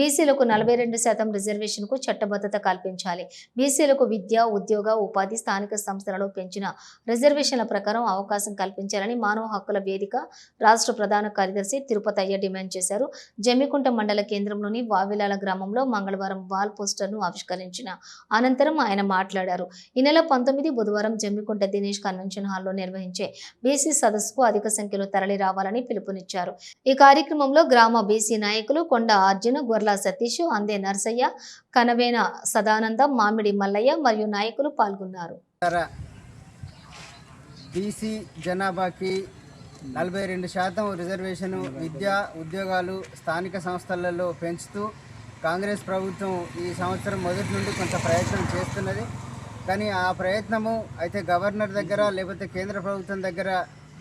బీసీలకు నలభై రెండు శాతం రిజర్వేషన్కు చట్టబద్ధత కల్పించాలి. బీసీలకు విద్య ఉద్యోగ ఉపాధి స్థానిక సంస్థలలో పెంచిన రిజర్వేషన్ల ప్రకారం అవకాశం కల్పించాలని మానవ హక్కుల వేదిక రాష్ట్ర ప్రధాన కార్యదర్శి తిరుపతయ్య డిమాండ్ చేశారు. జమ్మికుంట మండల కేంద్రంలోని వావిలాల గ్రామంలో మంగళవారం వాల్ పోస్టర్ను ఆవిష్కరించిన అనంతరం ఆయన మాట్లాడారు. ఈ నెల పంతొమ్మిది బుధవారం జమ్మికుంట దినేష్ కన్వెన్షన్ హాల్లో నిర్వహించే బీసీ సదస్సుకు అధిక సంఖ్యలో తరలి రావాలని పిలుపునిచ్చారు. ఈ కార్యక్రమంలో గ్రామ బీసీ నాయకులు కొండ అర్జున గొర్ల సతీష్ అందే నర్సయ్య కనవేన సదానందం మామిడి మల్లయ్య మరియు నాయకులు పాల్గొన్నారు. బీసీ జనాభాకి నలభై రెండు శాతం రిజర్వేషన్ విద్య ఉద్యోగాలు స్థానిక సంస్థలలో పెంచుతూ కాంగ్రెస్ ప్రభుత్వం ఈ సంవత్సరం మొదటి నుండి కొంత ప్రయత్నం చేస్తున్నది. కానీ ఆ ప్రయత్నము అయితే గవర్నర్ దగ్గర లేకపోతే కేంద్ర ప్రభుత్వం దగ్గర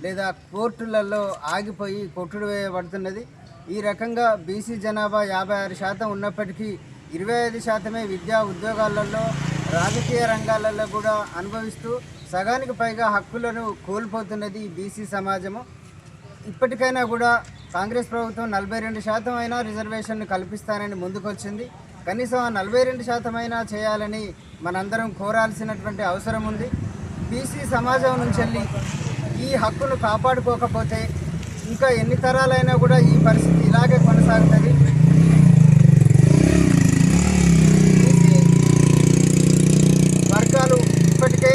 లేదా కోర్టులలో ఆగిపోయి కొట్టుడు వేయబడుతున్నది. ఈ రకంగా బీసీ జనాభా యాభై ఆరు శాతం ఉన్నప్పటికీ ఇరవై ఐదు శాతమే విద్యా ఉద్యోగాలలో రాజకీయ రంగాలలో కూడా అనుభవిస్తూ సగానికి పైగా హక్కులను కోల్పోతున్నది బీసీ సమాజము. ఇప్పటికైనా కూడా కాంగ్రెస్ ప్రభుత్వం నలభై రెండు శాతం అయినా రిజర్వేషన్ను కల్పిస్తానని ముందుకొచ్చింది. కనీసం ఆ నలభై రెండు శాతం అయినా చేయాలని మనందరం కోరాల్సినటువంటి అవసరం ఉంది. బీసీ సమాజం నుంచి వెళ్ళి ఈ హక్కును కాపాడుకోకపోతే ఇంకా ఎన్ని తరాలైనా కూడా ఈ పరిస్థితి ఇలాగే కొనసాగుతుంది. వర్గాలు ఇప్పటికే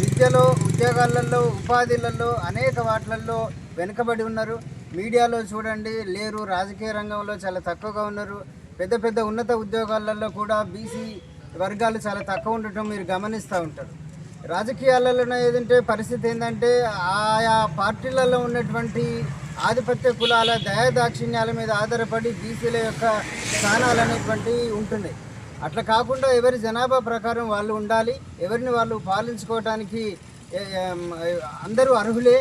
విద్యలో ఉద్యోగాలలో ఉపాధిలలో అనేక వాటిలలో వెనుకబడి ఉన్నారు. మీడియాలో చూడండి లేరు. రాజకీయ రంగంలో చాలా తక్కువగా ఉన్నారు. పెద్ద పెద్ద ఉన్నత ఉద్యోగాలలో కూడా బీసీ వర్గాలు చాలా తక్కువ ఉండటం మీరు గమనిస్తూ ఉంటారు. రాజకీయాలలో ఏదంటే పరిస్థితి ఏంటంటే ఆయా పార్టీలలో ఉన్నటువంటి ఆధిపత్య కులాల దయాదాక్షిణ్యాల మీద ఆధారపడి బీసీల యొక్క స్థానాలు అనేటువంటివి ఉంటున్నాయి. అట్లా కాకుండా ఎవరి జనాభా ప్రకారం వాళ్ళు ఉండాలి ఎవరిని వాళ్ళు పాలించుకోవటానికి అందరూ అర్హులే